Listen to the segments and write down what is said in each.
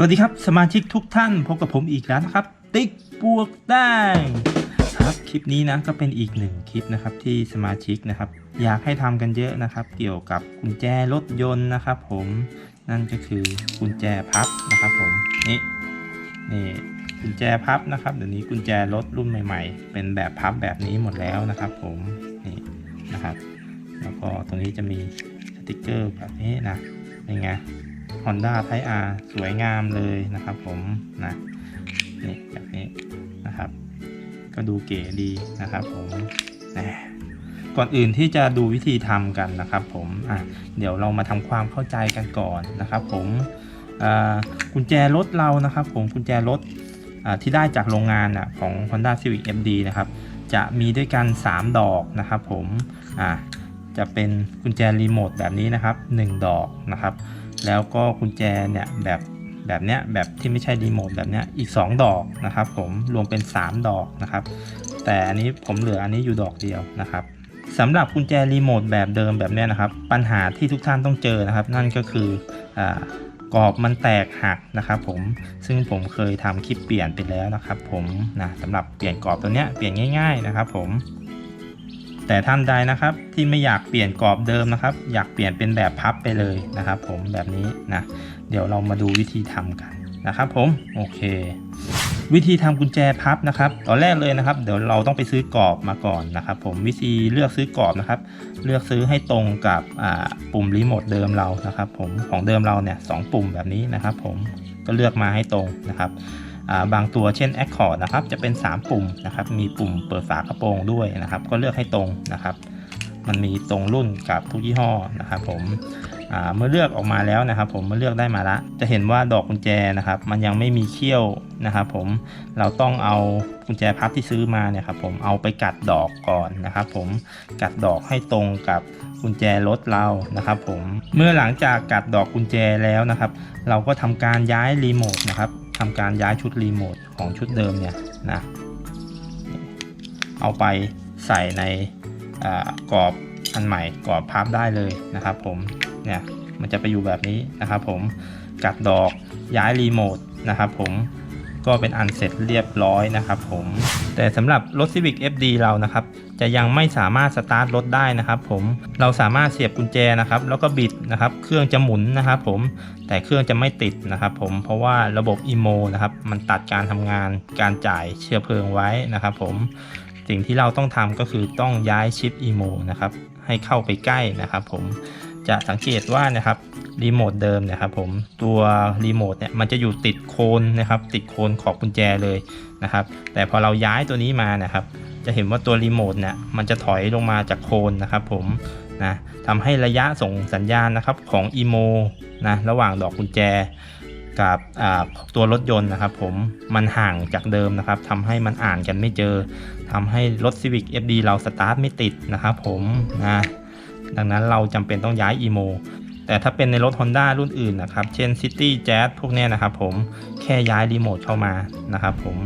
สวัสดีครับสมาชิกทุกท่านพบกับผมอีกแล้วนะครับ ติ๊กบวกได้ครับคลิปนี้นะก็เป็นอีกหนึ่งคลิปนะครับที่สมาชิกนะครับ อยากให้ทำกันเยอะนะครับ เกี่ยวกับกุญแจรถยนต์นะครับ ผมนั่นก็คือกุญแจพับนะครับ ผมนี่นี่กุญแจพับนะครับเดี๋ยวนี้กุญแจรถรุ่นใหม่ ๆ เป็นแบบพับแบบนี้หมดแล้วนะครับ ผมนี่นะครับ แล้วก็ตรงนี้จะมีสติกเกอร์แบบนี้นะเป็นไง Honda Type R สวยงามเลยนะครับผมนะนี่แบบนี้นะครับ ก็ดูเก๋ดีนะครับผมแหมก่อนอื่นที่จะดูวิธีทำกันนะครับผมอะเดี๋ยวเรามาทำความเข้าใจกันก่อนนะครับผมกุญแจรถเรานะครับผมกุญแจรถที่ได้จากโรงงานอะของ Honda Civic MD นะครับ จะมีด้วยกัน 3 ดอกนะครับผมอ่าจะเป็นกุญแจรีโมทแบบนี้นะครับ 1 ดอกนะครับ แล้วก็กุญแจเนี่ยแบบแบบเนี้ยแบบที่ไม่ใช่รีโมทแบบเนี้ยอีก 2 ดอกนะครับ ผมรวมเป็น 3 ดอกนะครับ แต่อันนี้ผมเหลืออันนี้อยู่ดอกเดียวนะครับสำหรับกุญแจรีโมทแบบเดิมแบบเนี้ยนะครับ ปัญหาที่ทุกท่านต้องเจอนะครับ นั่นก็คืออกรอบมันแตกหักนะครับผมซึ่งผมเคยทำคลิปเปลี่ยนไปแล้วนะครับ ผมนะสำหรับเปลี่ยนกรอบตัวเนี้ยเปลี่ยนง่าย ๆนะครับ ผม แต่ท่านใดนะครับที่ไม่อยากเปลี่ยนกรอบเดิมนะครับ อยากเปลี่ยนเป็นแบบพับไปเลยนะครับ ผมแบบนี้นะเดี๋ยวเรามาดูวิธีทำกันนะครับผมโอเค วิธีทำกุญแจพับนะครับตอนแรกเลยนะครับ เดี๋ยวเราต้องไปซื้อกรอบมาก่อนนะครับ ผมวิธีเลือกซื้อกรอบนะครับ เลือกซื้อให้ตรงกับปุ่มรีโมทเดิมเรานะครับ ผมของเดิมเราเนี่ยสองปุ่มแบบนี้นะครับ ผมก็เลือกมาให้ตรงนะครับ บางตัวเช่น Accord นะครับจะเป็น 3 ปุ่มนะครับมีปุ่มเปิดฝากระโปรงด้วยนะครับ ก็เลือกให้ตรงนะครับ มันมีตรงรุ่นกับทุกยี่ห้อนะครับผมเมื่อเลือกออกมาแล้วนะครับผมเมื่อเลือกได้มาละ จะเห็นว่าดอกกุญแจนะครับ มันยังไม่มีเขี้ยวนะครับ ผมเราต้องเอากุญแจพับที่ซื้อมาเนี่ยครับผมเอาไปกัดดอกก่อนนะครับ ผมกัดดอกให้ตรงกับกุญแจรถเรานะครับ ผมเมื่อหลังจากกัดดอกกุญแจแล้วนะครับ เราก็ทำการย้ายรีโมทนะครับ ทำการย้ายชุดรีโมทของชุดเดิมเนี่ยนะเอาไปใส่ในกรอบอันใหม่กรอบพับได้เลยนะครับผมเนี่ยมันจะไปอยู่แบบนี้นะครับผมกัดดอกย้ายรีโมทนะครับผม ก็เป็นอันเสร็จเรียบร้อยนะครับผม แต่สำหรับรถ Civic FD เรานะครับ จะยังไม่สามารถสตาร์ทรถได้นะครับผม เราสามารถเสียบกุญแจนะครับ แล้วก็บิดนะครับ เครื่องจะหมุนนะครับผม แต่เครื่องจะไม่ติดนะครับผม เพราะว่าระบบ EMO นะครับ มันตัดการทำงาน การจ่ายเชื้อเพลิงไว้นะครับผม สิ่งที่เราต้องทำก็คือต้องย้ายชิป EMO นะครับ ให้เข้าไปใกล้นะครับผม จะสังเกตว่านะครับรีโมทเดิมนะครับผมตัวรีโมทเนี่ยมันจะอยู่ติดโคนนะครับติดโคนขอบกุญแจเลยนะครับแต่พอเราย้ายตัวนี้มานะครับ จะเห็นว่าตัวรีโมทเนี่ยมันจะถอยลงมาจากโคนนะครับผมนะทำให้ระยะส่งสัญญาณนะครับของ EMO นะระหว่างดอกกุญแจกับตัวรถยนต์นะครับผมมันห่างจากเดิมนะครับทำให้มันอ่านกันไม่เจอทำให้รถ Civic FD เราสตาร์ทไม่ติดนะครับผมนะ ดังนั้นเราจำเป็นต้องย้าย EMO แต่ถ้าเป็นในรถ Honda รุ่นอื่นนะครับ เช่น City Jazz พวกนี้นะครับผมแค่ย้ายรีโมทเข้ามานะครับผม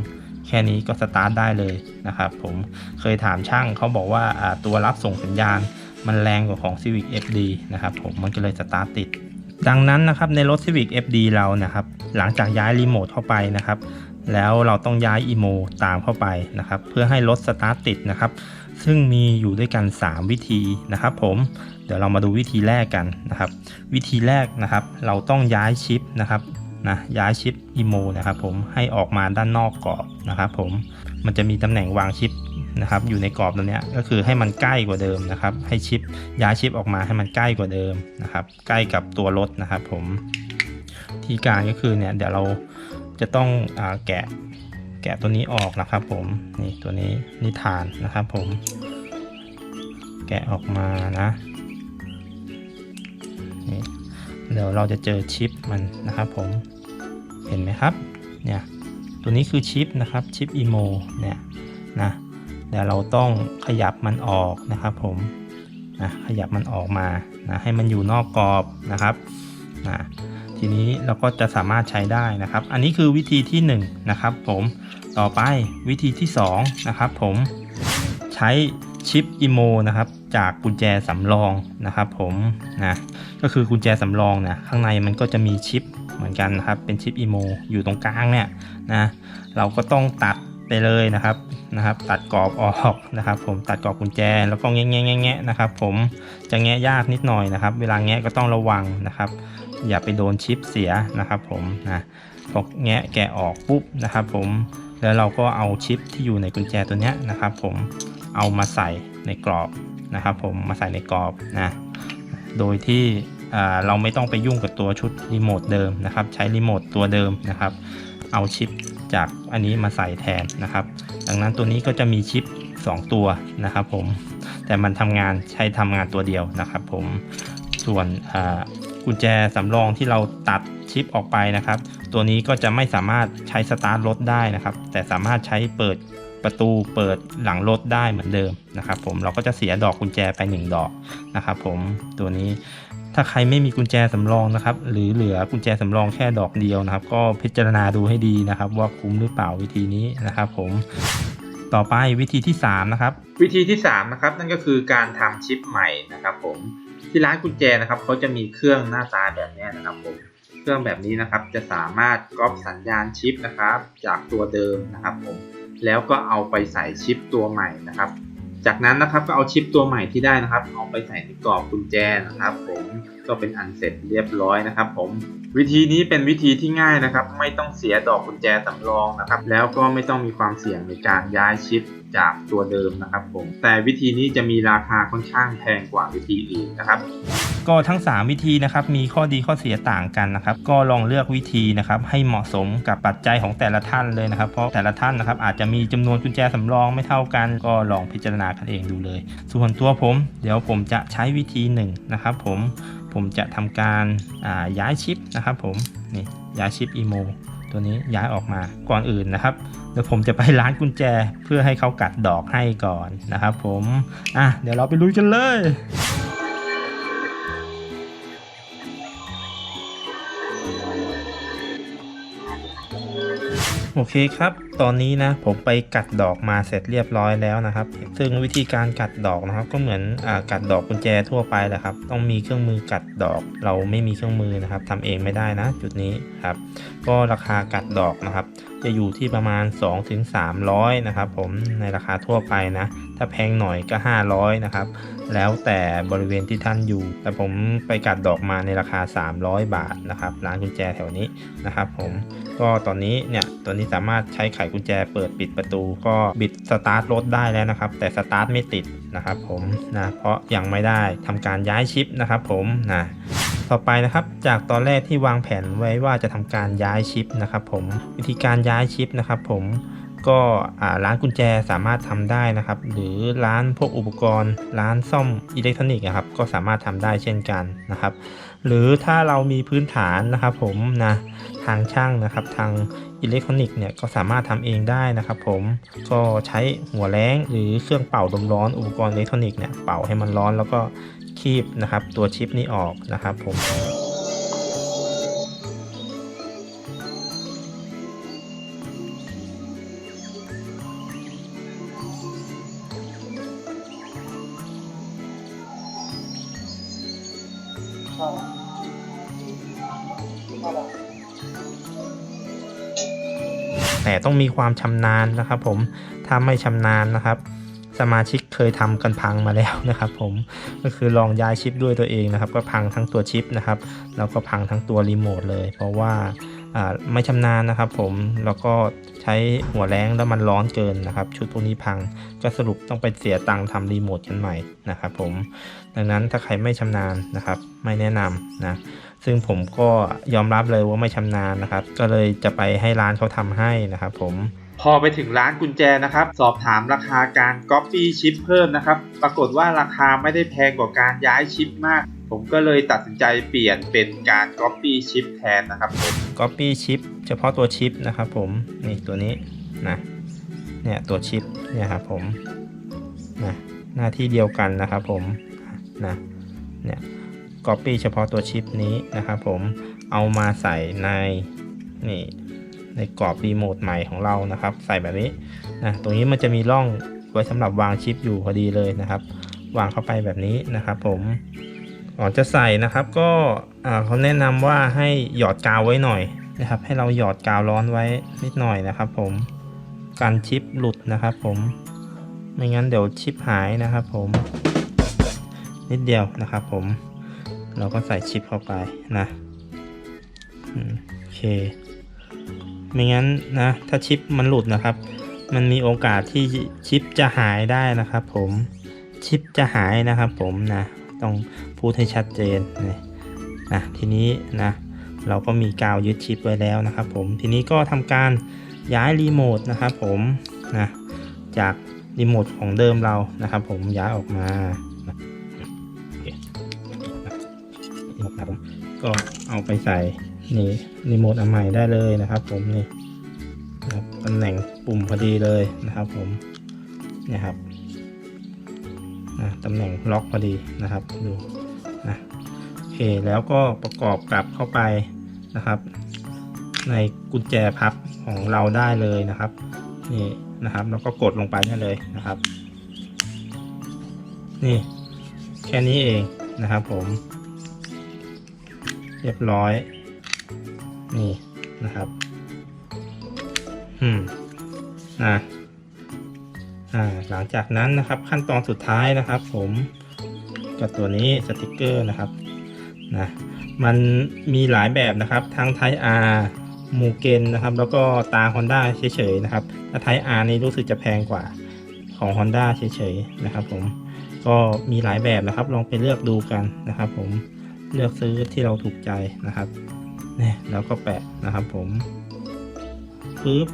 แค่นี้ก็สตาร์ทได้เลยนะครับผมเคยถามช่างเขาบอกว่าตัวรับส่งสัญญาณมันแรงกว่าของ Civic FD นะครับผมมันก็เลยสตาร์ทติด ดังนั้นนะครับในรถ Civic FD เรานะครับ หลังจากย้ายรีโมทเข้าไปนะครับ แล้วเราต้องย้าย EMO ตามเข้าไปนะครับ เพื่อให้รถสตาร์ทติดนะครับ ซึ่งมีอยู่ด้วยกัน 3 วิธีนะครับผมเดี๋ยวเรามาดูวิธีแรกกันนะครับ วิธีแรกนะครับ เราต้องย้ายชิปนะครับนะย้ายชิป EMO นะครับผมให้ออกมาด้านนอกกรอบนะครับผมมันจะมีตำแหน่งวางชิปนะครับอยู่ในกรอบตรงนี้ก็คือให้มันใกล้กว่าเดิมนะครับ ให้ชิปย้ายชิปออกมาให้มันใกล้กว่าเดิมนะครับ ใกล้กับตัวรถนะครับผมที่การก็คือเนี่ยเดี๋ยวเราจะต้องอแกะ แกะตัวนี้ออกนะครับผมนี่ตัวนี้นี่ฐานนะครับผม แกะออกมานะนี่เดี๋ยวเราจะเจอชิปมันนะครับผมเห็นไหมครับเนี่ยตัวนี้คือชิปนะครับชิปอีโมเนี่ยนะเดี๋ยวเราต้องขยับมันออกนะครับผมนะขยับมันออกมานะให้มันอยู่นอกกรอบนะครับนะ ทีนี้เราก็จะสามารถใช้ได้นะครับ อันนี้คือวิธีที่1นนะครับผมต่อไปวิธีที่2นะครับผมใช้ชิปอีโมนะครับจากกุญแจสำรองนะครับผมนะก็คือกุญแจสำรองนี่ยข้างในมันก็จะมีชิปเหมือนกันนะครับเป็นชิปอีโมอยู่ตรงกลางเนี่ยนะเราก็ต้องตัดไปเลยนะครับนะครับ ตัดกรอบออกนะครับ ผมตัดกรอบกุญแจแล้วก็แงะแงะแงะแงะนะครับ ผมจะแงะยากนิดหน่อยนะครับ เวลาแงะก็ต้องระวังนะครับ อย่าไปโดนชิปเสียนะครับผมนะพอแงะแกะออกปุ๊บนะครับผมแล้วเราก็เอาชิปที่อยู่ในกุญแจตัวนี้นะครับผมเอามาใส่ในกรอบนะครับผมมาใส่ในกรอบนะโดยที่เราไม่ต้องไปยุ่งกับตัวชุดรีโมทเดิมนะครับใช้รีโมทตัวเดิมนะครับเอาชิปจากอันนี้มาใส่แทนนะครับ ดังนั้นตัวนี้ก็จะมีชิป 2 ตัวนะครับผมแต่มันทำงานใช้ทำงานตัวเดียวนะครับผมส่วน กุญแจสำรองที่เราตัดชิปออกไปนะครับ ตัวนี้ก็จะไม่สามารถใช้สตาร์ทรถได้นะครับ แต่สามารถใช้เปิดประตูเปิดหลังรถได้เหมือนเดิมนะครับ ผมเราก็จะเสียดอกกุญแจไป 1 ดอกนะครับ ผมตัวนี้ถ้าใครไม่มีกุญแจสำรองนะครับ หรือเหลือกุญแจสำรองแค่ดอกเดียวนะครับ ก็พิจารณาดูให้ดีนะครับ ว่าคุ้มหรือเปล่าวิธีนี้นะครับ ผมต่อไปวิธีที่3นะครับวิธีที่3นะครับนั่นก็คือการทำชิปใหม่นะครับ ผม ที่ร้านกุญแจนะครับเขาจะมีเครื่องหน้าตาแบบนี้นะครับผมเครื่องแบบนี้นะครับจะสามารถก๊อปสัญญาณชิปนะครับ จากตัวเดิมนะครับผมแล้วก็เอาไปใส่ชิปตัวใหม่นะครับ จากนั้นนะครับก็เอาชิปตัวใหม่ที่ได้นะครับ เอาไปใส่ในกรอบกุญแจนะครับ ผมก็เป็นอันเสร็จเรียบร้อยนะครับ ผมวิธีนี้เป็นวิธีที่ง่ายนะครับ ไม่ต้องเสียดอกกุญแจสำรองนะครับ แล้วก็ไม่ต้องมีความเสี่ยงในการย้ายชิป จากตัวเดิมนะครับผม แต่วิธีนี้จะมีราคาค่อนข้างแพงกว่าวิธีอื่นนะครับ ก็ทั้ง 3 วิธีนะครับมีข้อดีข้อเสียต่างกันนะครับ ก็ลองเลือกวิธีนะครับให้เหมาะสมกับปัจจัยของแต่ละท่านเลยนะครับ เพราะแต่ละท่านนะครับอาจจะมีจำนวนกุญแจสำรองไม่เท่ากัน ก็ลองพิจารณากันเองดูเลย ส่วนตัวผม เดี๋ยวผมจะใช้วิธีหนึ่งนะครับผมผมจะทำการาย้ายชิปนะครับผมนี่ย้ายชิปอีโม ตัวนี้ย้ายออกมาก่อนอื่นนะครับเดี๋ยวผมจะไปร้านกุญแจเพื่อให้เขากัดดอกให้ก่อนนะครับ ผมอะเดี๋ยวเราไปลุยกันเลย โอเคครับ ตอนนี้นะผมไปกัดดอกมาเสร็จเรียบร้อยแล้วนะครับ ซึ่งวิธีการกัดดอกนะครับ ก็เหมือนอกัดดอกกุญแจทั่วไปแหละครับ ต้องมีเครื่องมือกัดดอก เราไม่มีเครื่องมือนะครับทำเองไม่ได้นะ จุดนี้ครับ ก็ราคากัดดอกนะครับ จะอยู่ที่ประมาณ 2-300นะครับ ผมในราคาทั่วไปนะ ถ้าแพงหน่อยก็ 500นะครับ แล้วแต่บริเวณที่ท่านอยู่ แต่ผมไปกัดดอกมาในราคา 300 บาทนะครับร้านกุญแจแถวนี้นะครับ ผม ก็ตอนนี้เนี่ยตัวนี้สามารถใช้ไขกุญแจเปิดปิดประตู ก็บิดสตาร์ทรถได้แล้วนะครับ แต่สตาร์ทไม่ติดนะครับผมนะเพราะยังไม่ได้ทำการย้ายชิปนะครับผมนะต่อไปนะครับจากตอนแรกที่วางแผนไว้ว่าจะทำการย้ายชิปนะครับผมวิธีการย้ายชิปนะครับผมก็ร้านกุญแจสามารถทำได้นะครับ หรือร้านพวกอุปกรณ์ ร้านซ่อมอิเล็กทรอนิกส์นะครับก็สามารถทำได้เช่นกันนะครับ หรือถ้าเรามีพื้นฐานนะครับผมนะ ทางช่างนะครับ ทางอิเล็กทรอนิกส์เนี่ยก็สามารถทำเองได้นะครับ ผมก็ใช้หัวแรงหรือเครื่องเป่าลมร้อนอุปกรณ์อิเล็กทรอนิกส์เนี่ยเป่าให้มันร้อนแล้วก็คีบนะครับ ตัวชิปนี้ออกนะครับผม ต้องมีความชำนาญนะครับ ผมถ้าไม่ชำนาญนะครับ สมาชิกเคยทำกันพังมาแล้วนะครับ ผมก็คือลองย้ายชิปด้วยตัวเองนะครับ ก็พังทั้งตัวชิปนะครับแล้วก็พังทั้งตัวรีโมทเลย เพราะว่าอ่าไม่ชำนาญนะครับ ผมแล้วก็ใช้หัวแรงแล้วมันร้อนเกินนะครับ ชุดพวกนี้พังก็สรุปต้องไปเสียตังค์ทำรีโมทกันใหม่นะครับ ผมดังนั้นถ้าใครไม่ชำนาญนะครับ ไม่แนะนำนะ ซึ่งผมก็ยอมรับเลยว่าไม่ชำนาญนะครับ ก็เลยจะไปให้ร้านเขาทำให้นะครับผมพอไปถึงร้านกุญแจนะครับ สอบถามราคาการ Copy ชิปเพิ่มนะครับ ปรากฏว่าราคาไม่ได้แพงกว่าการย้ายชิปมาก ผมก็เลยตัดสินใจเปลี่ยนเป็นการ Copy ชิปแทนนะครับผม Copy ชิปเฉพาะตัวชิปนะครับผมนี่ตัวนี้นะเนี่ยตัวชิปเนี่ยครับผมนะหน้าที่เดียวกันนะครับผมนะเนี่ย Copy เฉพาะตัวชิปนี้นะครับผมเอามาใส่ในนี่ในกรอบรีโมทใหม่ของเรานะครับ ใส่แบบนี้นะตรงนี้มันจะมีร่องไว้สำหรับวางชิปอยู่พอดีเลยนะครับ วางเข้าไปแบบนี้นะครับ ผมก่อนจะใส่นะครับ ก็อ่าเขาแนะนำว่าให้หยอดกาวไว้หน่อยนะครับ ให้เราหยอดกาวร้อนไว้นิดหน่อยนะครับ ผมการชิปหลุดนะครับ ผมไม่งั้นเดี๋ยวชิปหายนะครับ ผมนิดเดียวนะครับ ผม เราก็ใส่ชิปเข้าไปนะโอเค ไม่งั้นนะ ถ้าชิปมันหลุดนะครับ มันมีโอกาสที่ชิปจะหายได้นะครับผมชิปจะหายนะครับผมนะต้องพูดให้ชัดเจนนะนะทีนี้นะเราก็มีกาวยึดชิปไว้แล้วนะครับผมทีนี้ก็ทำการย้ายรีโมทนะครับผมนะจากรีโมทของเดิมเรานะครับผมย้ายออกมา นะครับ ก็เอาไปใส่นี่รีโมทอันใหม่ได้เลยนะครับ ผมนี่นะครับตำแหน่งปุ่มพอดีเลยนะครับ ผมเนี่ยครับอะตำแหน่งล็อกพอดีนะครับดูนะโอเคแล้วก็ประกอบกลับเข้าไปนะครับ ในกุญแจพับของเราได้เลยนะครับนี่นะครับแล้วก็กดลงไปได้เลยนะครับ นี่แค่นี้เองนะครับผม เรียบร้อย นี่นะครับ อืมนะอ่าหลังจากนั้นนะครับขั้นตอนสุดท้ายนะครับ ผมกับตัวนี้สติกเกอร์นะครับนะมันมีหลายแบบนะครับ ทั้งไทอาร์มูเกนนะครับ แล้วก็ตา Honda เฉยๆนะครับถ้าไทอาร์นี่รู้สึกจะแพงกว่าของ Honda เฉยๆนะครับ ผมก็มีหลายแบบนะครับ ลองไปเลือกดูกันนะครับ ผม เลือกซื้อที่เราถูกใจนะครับเนี่ยแล้วก็แปะนะครับผมปึ๊บ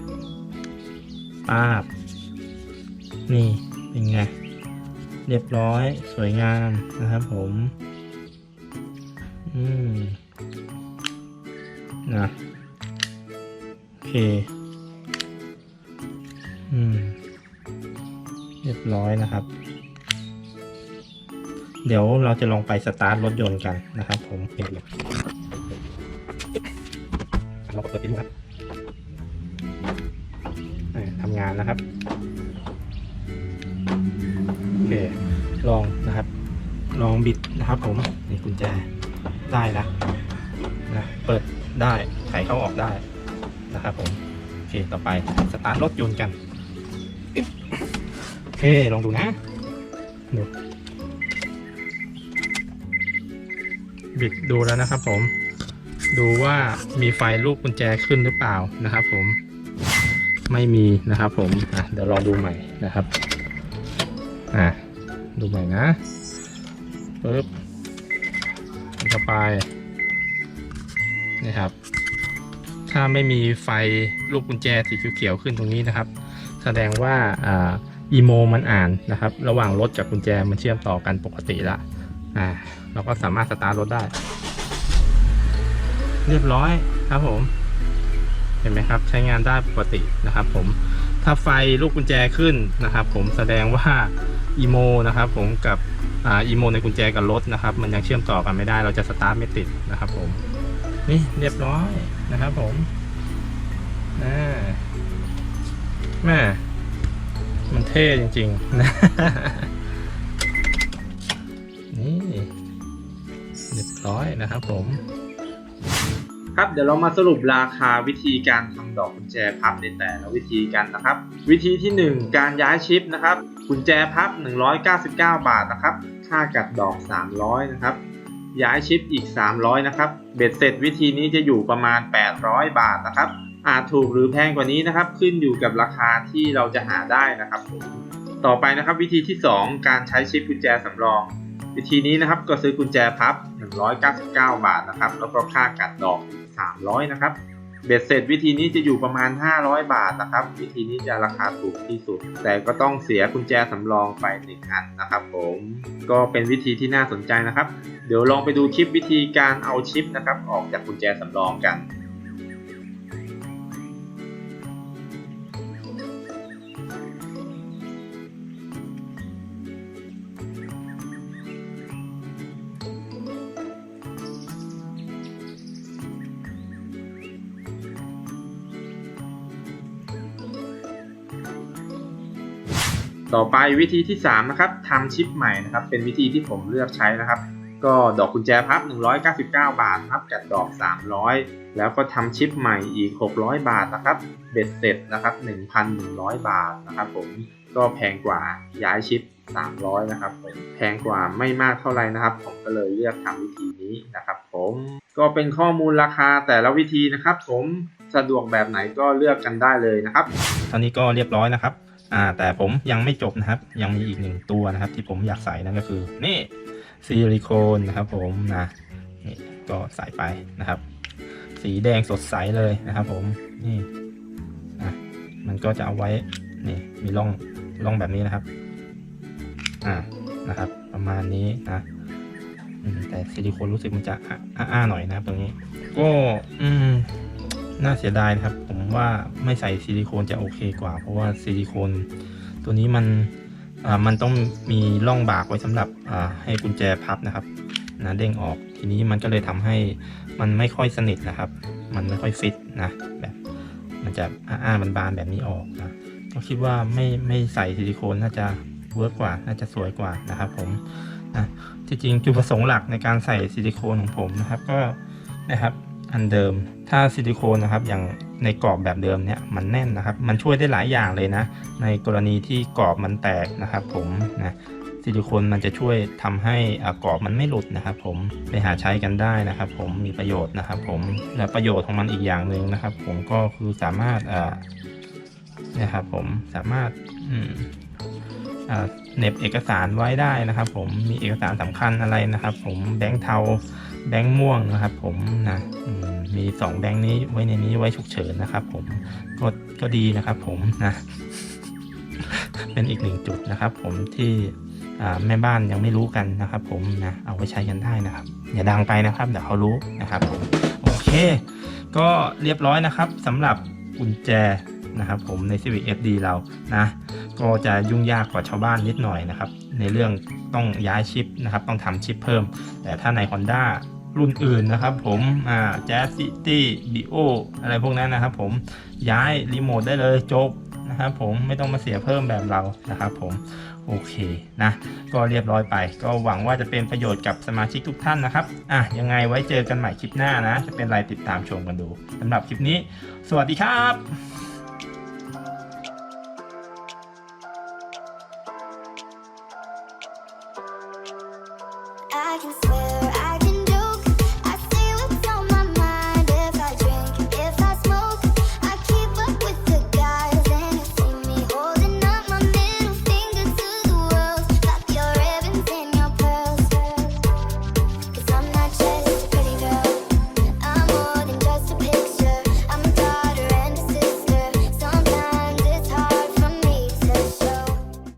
ปาบ นี่เป็นไง เรียบร้อยสวยงามนะครับผม อืมนะโอเค อืม เรียบร้อยนะครับ เดี๋ยวเราจะลองไปสตาร์ทรถยนต์กันนะครับผมเราเปิดดูครับทำงานนะครับโอเคลองนะครับ ลองบิดนะครับผมนี่กุญแจได้นะนะเปิดได้ไขเข้าออกได้นะครับผมโอเคต่อไปสตาร์ทรถยนต์กันโอเคลองดูนะดู บิดดูแล้วนะครับผม ดูว่ามีไฟลูกกุญแจขึ้นหรือเปล่านะครับ ผม ไม่มีนะครับ ผมอะเดี๋ยวลองดูใหม่นะครับอะดูใหม่นะปึ๊บเข้าไปนี่ครับ ถ้าไม่มีไฟลูกกุญแจสีเขียวๆขึ้นตรงนี้นะครับ แสดงว่าอ่าอีโมมันอ่านนะครับ ระหว่างรถกับกุญแจมันเชื่อมต่อกันปกติละอ่า เราก็สามารถสตาร์ทรถได้ เรียบร้อยครับผม เห็นไหมครับ ใช้งานได้ปกตินะครับ ผมถ้าไฟลูกกุญแจขึ้นนะครับ ผมแสดงว่าอีโมนะครับผมกับอีโมในกุญแจกับรถนะครับ มันยังเชื่อมต่อกันไม่ได้ เราจะสตาร์ทไม่ติดนะครับผมนี่เรียบร้อยนะครับ ผมอ่แม่มันเท่จริงๆ ร้อยนะครับผม ครับเดี๋ยวเรามาสรุปราคาวิธีการทำดอกกุญแจพับในแต่ละวิธีกันนะครับ วิธีที่ 1 การย้ายชิปนะครับกุญแจพับ 199 บาทนะครับ ค่ากัดดอก 300 นะครับ ย้ายชิปอีก 300 นะครับ เบ็ดเสร็จวิธีนี้จะอยู่ประมาณ 800 บาทนะครับอาจถูกหรือแพงกว่านี้นะครับ ขึ้นอยู่กับราคาที่เราจะหาได้นะครับ ต่อไปนะครับวิธีที่ 2 การใช้ชิปกุญแจสำรอง วิธีนี้นะครับก็ซื้อกุญแจพับ 199 บาทนะครับ แล้วก็ค่ากัดดอก 300 นะครับ เบ็ดเสร็จวิธีนี้จะอยู่ประมาณ 500 บาทนะครับ วิธีนี้จะราคาถูกที่สุด แต่ก็ต้องเสียกุญแจสำรองไป1อันนะครับ ผม ก็เป็นวิธีที่น่าสนใจนะครับ เดี๋ยวลองไปดูคลิปวิธีการเอาชิปนะครับ ออกจากกุญแจสำรองกัน ต่อไปวิธีที่ 3 นะครับทำชิปใหม่นะครับ เป็นวิธีที่ผมเลือกใช้นะครับ ก็ดอกกุญแจพับ 199 บาทครับจัดดอก 300 แล้วก็ทำชิปใหม่อีก 600 บาทนะครับ เบ็ดเสร็จนะครับ 1,100 บาทนะครับผมก็แพงกว่าย้ายชิป 300 นะครับผมแพงกว่าไม่มากเท่าไหร่นะครับ ผมก็เลยเลือกทำวิธีนี้นะครับผมก็เป็นข้อมูลราคาแต่ละวิธีนะครับ ผมสะดวกแบบไหนก็เลือกกันได้เลยนะครับตอนนี้ก็เรียบร้อยนะครับ อ่า แต่ผมยังไม่จบนะครับ ยังมีอีกหนึ่งตัวนะครับ ที่ผมอยากใส่นั่นก็คือ นี่ซิลิโคนนะครับ ผมนะนี่ก็ใส่ไปนะครับ สีแดงสดใสเลยนะครับ ผมนี่อะมันก็จะเอาไว้นี่มีร่องร่องแบบนี้นะครับ อ่านะครับ ประมาณนี้นะแต่ซิลิโคนรู้สึกมันจะอ้าๆหน่อยนะครับตรงนี้ ก็ อืมน่าเสียดายนะครับ ผม ว่าไม่ใส่ซิลิโคนจะโอเคกว่า เพราะว่าซิลิโคนตัวนี้มันมันต้องมีร่องบากไว้สำหรับให้กุญแจพับนะครับนะเด้งออกทีนี้มันก็เลยทำให้มันไม่ค่อยสนิทนะครับ มันไม่ค่อยฟิตนะแบบมันจะอ้าๆบานๆแบบนี้ออกนะก็คิดว่าไม่ไม่ใส่ซิลิโคนน่าจะเวิร์กกว่าน่าจะสวยกว่านะครับผมนะที่จริงจุดประสงค์หลักในการใส่ซิลิโคนของผมนะครับก็นะครับ อันเดิม ถ้าซิลิโคนนะครับอย่างในกรอบแบบเดิมเนี่ยมันแน่นนะครับ มันช่วยได้หลายอย่างเลยนะ ในกรณีที่กรอบมันแตกนะครับ ผมนะซิลิโคนมันจะช่วยทำให้อ่ากรอบมันไม่หลุดนะครับ ผมไปหาใช้กันได้นะครับ ผมมีประโยชน์นะครับ ผมและประโยชน์ของมันอีกอย่างหนึ่งนะครับ ผมก็คือสามารถนะครับ ผมสามารถเน็บเอกสารไว้ได้นะครับ ผมมีเอกสารสำคัญอะไรนะครับ ผมแบงค์เทา แบงค์ม่วงนะครับ ผมนะมีสองแบงค์นี้ไว้ในนี้ไว้ฉุกเฉินนะครับ ผมก็ก็ดีนะครับ ผมนะเป็นอีกหนึ่งจุดนะครับ ผมที่แม่บ้านยังไม่รู้กันนะครับ ผมนะเอาไว้ใช้กันได้นะครับ อย่าดังไปนะครับเดี๋ยวเขารู้นะครับผมโอเค ก็เรียบร้อยนะครับสำหรับกุญแจนะครับผมใน Civic FD เรานะก็จะยุ่งยากกว่าชาวบ้านนิดหน่อยนะครับ ในเรื่อง ต้องย้ายชิปนะครับ ต้องทำชิปเพิ่ม แต่ถ้าใน Honda รุ่นอื่นนะครับผมอ่า Jazz City Bio อะไรพวกนั้นนะครับผมย้ายรีโมทได้เลยจบนะครับผมไม่ต้องมาเสียเพิ่มแบบเรานะครับผมโอเคนะก็เรียบร้อยไป ก็หวังว่าจะเป็นประโยชน์กับสมาชิกทุกท่านนะครับอะยังไงไว้เจอกันใหม่คลิปหน้านะ จะเป็นไรติดตามชมกันดูสำหรับคลิปนี้ สวัสดีครับ I can swear.